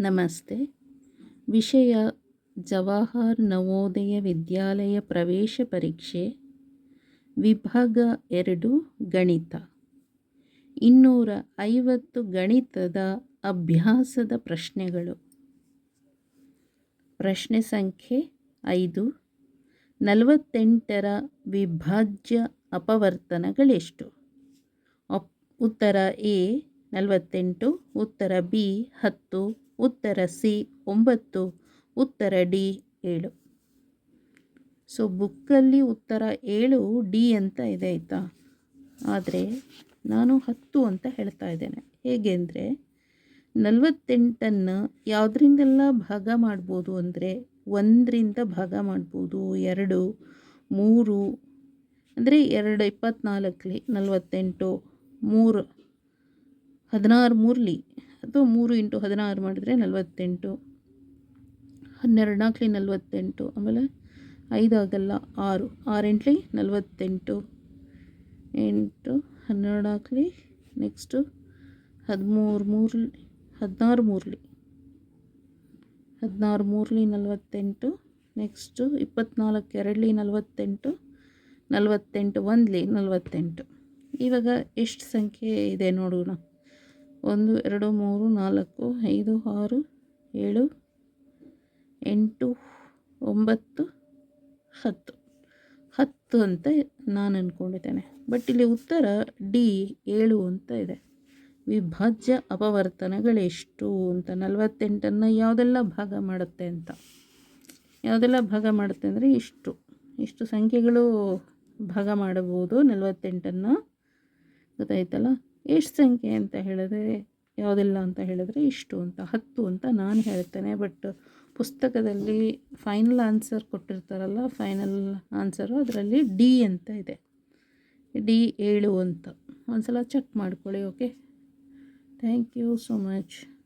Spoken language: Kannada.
ನಮಸ್ತೆ. ವಿಷಯ ಜವಾಹರ್ ನವೋದಯ ವಿದ್ಯಾಲಯ ಪ್ರವೇಶ ಪರೀಕ್ಷೆ, ವಿಭಾಗ ಎರಡು, ಗಣಿತ. ಇನ್ನೂರ ಐವತ್ತು ಗಣಿತದ ಅಭ್ಯಾಸದ ಪ್ರಶ್ನೆಗಳು. ಪ್ರಶ್ನೆ ಸಂಖ್ಯೆ ಐದು. ನಲವತ್ತೆಂಟರ ವಿಭಾಜ್ಯ ಅಪವರ್ತನಗಳೆಷ್ಟು? ಅಪ್ ಉತ್ತರ ಎ, ನಲವತ್ತೆಂಟು, ಉತ್ತರ ಬಿ, ಹತ್ತು ಉತ್ತರ ಸಿ, ಒಂಬತ್ತು, ಉತ್ತರ ಡಿ, ಏಳು. ಸೊ, ಬುಕ್ಕಲ್ಲಿ ಉತ್ತರ ಏಳು, ಡಿ ಅಂತ ಇದೆ ಆಯಿತಾ? ಆದರೆ ನಾನು ಹತ್ತು ಅಂತ ಹೇಳ್ತಾ ಇದ್ದೇನೆ. ಹೇಗೆ ಅಂದರೆ, ನಲವತ್ತೆಂಟನ್ನು ಯಾವುದರಿಂದೆಲ್ಲ ಭಾಗ ಮಾಡ್ಬೋದು ಅಂದರೆ, ಒಂದರಿಂದ ಭಾಗ ಮಾಡ್ಬೋದು, ಎರಡು, ಮೂರು, ಅಂದರೆ ಎರಡು ಇಪ್ಪತ್ತ್ನಾಲ್ಕಲಿ ನಲವತ್ತೆಂಟು, ಮೂರು, ಹದಿನಾರು ಮೂರಲಿ ಅಥವಾ ಮೂರು ಇಂಟು ಹದಿನಾರು ಮಾಡಿದರೆ ನಲವತ್ತೆಂಟು. ಹನ್ನೆರಡು ನಾಲ್ಕಲಿ ನಲವತ್ತೆಂಟು, ಆಮೇಲೆ ಐದಾಗಲ್ಲ ಆರು. ಆರೆಂಟ್ಲಿ ನಲವತ್ತೆಂಟು. ಎಂಟು ಹನ್ನೆರಡು ನೆಕ್ಸ್ಟು ಹದಿಮೂರು ಮೂರಲಿ, ಹದಿನಾರು ಮೂರಲಿ. ಹದಿನಾರು ಮೂರಲಿ ನಲವತ್ತೆಂಟು, ನೆಕ್ಸ್ಟು ಇಪ್ಪತ್ತ್ನಾಲ್ಕು ಎರಡಲಿ ನಲವತ್ತೆಂಟು ನಲವತ್ತೆಂಟು ಒಂದಲಿ ನಲವತ್ತೆಂಟು. ಇವಾಗ ಎಷ್ಟು ಸಂಖ್ಯೆ ಇದೆ ನೋಡೋಣ. ಒಂದು, ಎರಡು, ಮೂರು, ನಾಲ್ಕು, ಐದು, ಆರು, ಏಳು, ಎಂಟು, ಒಂಬತ್ತು, ಹತ್ತು. ಹತ್ತು ಅಂತ ನಾನು ಅಂದ್ಕೊಂಡಿದ್ದೇನೆ ಬಟ್ ಇಲ್ಲಿ ಉತ್ತರ ಡಿ, ಏಳು ಅಂತ ಇದೆ. ವಿಭಾಜ್ಯ ಅಪವರ್ತನಗಳೆಷ್ಟು ಅಂತ. ನಲವತ್ತೆಂಟನ್ನು ಯಾವುದೆಲ್ಲ ಭಾಗ ಮಾಡುತ್ತೆ ಅಂತ. ಯಾವುದೆಲ್ಲ ಭಾಗ ಮಾಡುತ್ತೆ ಅಂದರೆ ಇಷ್ಟು. ಇಷ್ಟು ಸಂಖ್ಯೆಗಳು ಭಾಗ ಮಾಡಬಹುದು. ನಲವತ್ತೆಂಟನ್ನು ಗೊತ್ತಾಯ್ತಲ್ಲ? ಎಷ್ಟು ಸಂಖ್ಯೆ ಅಂತ ಹೇಳಿದ್ರೆ, ಯಾವುದೆಲ್ಲ ಅಂತ ಹೇಳಿದ್ರೆ ಇಷ್ಟು ಅಂತ, ಹತ್ತು ಅಂತ ನಾನು ಹೇಳ್ತೇನೆ. ಬಟ್ ಪುಸ್ತಕದಲ್ಲಿ ಫೈನಲ್ ಆನ್ಸರ್ ಕೊಟ್ಟಿರ್ತಾರಲ್ಲ ಫೈನಲ್ ಆನ್ಸರು ಅದರಲ್ಲಿ ಡಿ ಅಂತ ಇದೆ. ಡಿ ಏಳು ಅಂತ. ಒಂದು ಸಲ ಚೆಕ್ ಮಾಡ್ಕೊಳ್ಳಿ okay thank you so much